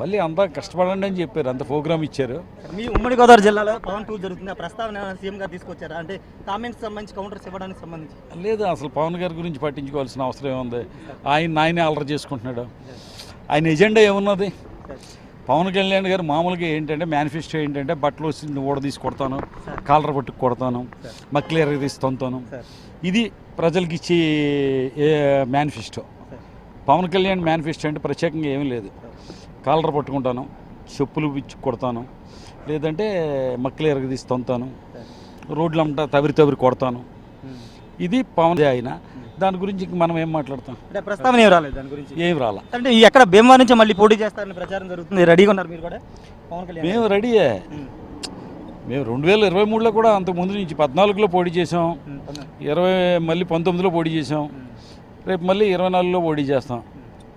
మళ్ళీ అంతా కష్టపడండి అని చెప్పారు అంత ప్రోగ్రామ్ ఇచ్చారు. మీ ఉమ్మడి గోదావరి జిల్లాలో పవన్ టూర్ జరుగుతుంది? ఆ ప్రస్తావన సీఎం గారు తీసుకొచ్చారా? అంటే కామెంట్స్ సంబంధించి కౌంటర్స్ ఇవ్వడానికి సంబంధించి. లేదు అసలు పవన్ గారి గురించి పట్టించుకోవాల్సిన అవసరం ఏముంది? ఆయన ఆయనే అలర చేసుకుంటున్నాడు. ఆయన ఎజెండా ఏమున్నది? పవన్ కళ్యాణ్ గారు మామూలుగా ఏంటంటే మేనిఫెస్టో ఏంటంటే బట్టలు వచ్చి ఊడ తీసి కొడతాను కాలర్ పట్టుకు కొడతాను మక్లియర్ తీసి తొంతాను ఇది ప్రజలకి ఇచ్చే మేనిఫెస్టో పవన్ కళ్యాణ్ మేనిఫెస్టో అంటే ప్రత్యేకంగా ఏమీ లేదు. కాలర్ పట్టుకుంటాను చెప్పులు ఇచ్చి కొడతాను లేదంటే మక్లియర్ తీసి తొంతాను రోడ్లంతా తవిరి తవిరి కొడతాను. ఇది పవన్ ఆయన. దాని గురించి ఇంక మనం ఏం మాట్లాడతాం? అంటే ప్రస్తావన ఏం రాలేదు దాని గురించి? ఏం రాలా. అంటే ఎక్కడ భీమవరం నుంచి మళ్ళీ పోటీ చేస్తారని ప్రచారం జరుగుతుంది. రెడీగా ఉన్నారు మీరు కూడా? పవన్ కళ్యాణ్ మేము రెడీయే. మేము రెండు వేల ఇరవై మూడులో కూడా అంతకు ముందు నుంచి పద్నాలుగులో పోటీ చేసాం. ఇరవై మళ్ళీ పంతొమ్మిదిలో పోటీ చేసాం రేపు మళ్ళీ ఇరవై నాలుగులో పోటీ చేస్తాం.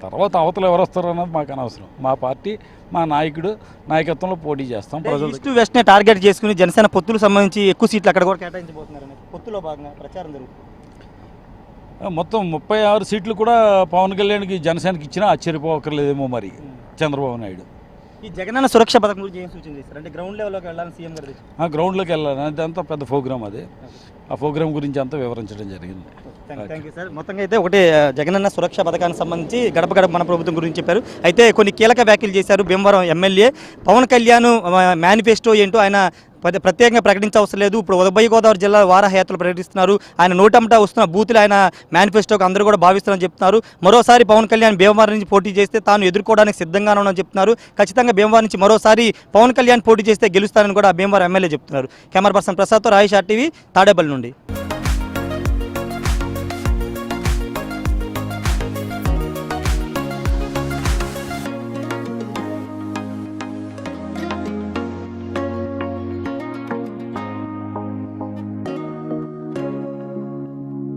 తర్వాత అవతల ఎవరు వస్తారో అన్నది మాకు అనవసరం. మా పార్టీ మా నాయకుడు నాయకత్వంలో పోటీ చేస్తాం. ప్రజలు ఈస్ట్ వెస్ట్ని టార్గెట్ చేసుకుని జనసేన పొత్తులు సంబంధించి ఎక్కువ సీట్లు అక్కడ కూడా కేటాయించబోతున్నారు పొత్తులో భాగంగా ప్రచారం జరుగుతుంది. మొత్తం ముప్పై ఆరు సీట్లు కూడా పవన్ కళ్యాణ్కి జనసేనకి ఇచ్చినా ఆశ్చర్యపోకర్లేదేమో మరి చంద్రబాబు నాయుడు. ఈ జగనన్న సురక్ష పథకం గురించి ఏం సూచన చేస్తారు? అంటే గ్రౌండ్ లెవెల్లోకి వెళ్ళాలని సీఎం గారు గ్రౌండ్లోకి వెళ్ళాలి. అదంతా పెద్ద ప్రోగ్రామ్ అది. ఆ ప్రోగ్రామ్ గురించి అంతా వివరించడం జరిగింది. Thank you sir. మొత్తంగా అయితే ఒకటి జగనన్న సురక్ష పథకానికి సంబంధించి గడప గడప మన ప్రభుత్వం గురించి చెప్పారు. అయితే కొన్ని కీలక వ్యాఖ్యలు చేశారు. భీమవరం ఎమ్మెల్యే పవన్ కళ్యాణ్ మేనిఫెస్టో ఏంటో ఆయన ప్రత్యేకంగా ప్రకటించవసరం లేదు. ఇప్పుడు ఉభయ గోదావరి జిల్లా వారహయాత్రలు ప్రకటిస్తున్నారు. ఆయన నూటంటా వస్తున్న బూతులు ఆయన మేనిఫెస్టోకి అందరూ కూడా భావిస్తున్నారని చెప్తున్నారు. మరోసారి పవన్ కళ్యాణ్ భీమవరం నుంచి పోటీ చేస్తే తాను ఎదుర్కోవడానికి సిద్ధంగా ఉన్నానని చెప్తున్నారు. ఖచ్చితంగా భీమవరం నుంచి మరోసారి పవన్ కళ్యాణ్ పోటీ చేస్తే గెలుస్తానని కూడా భీమవరం ఎమ్మెల్యే చెప్తున్నారు. కెమెరా పర్సన్ ప్రసాద్తో రాయేష్ ఆర్టీవీ తాడేపల్లి నుండి.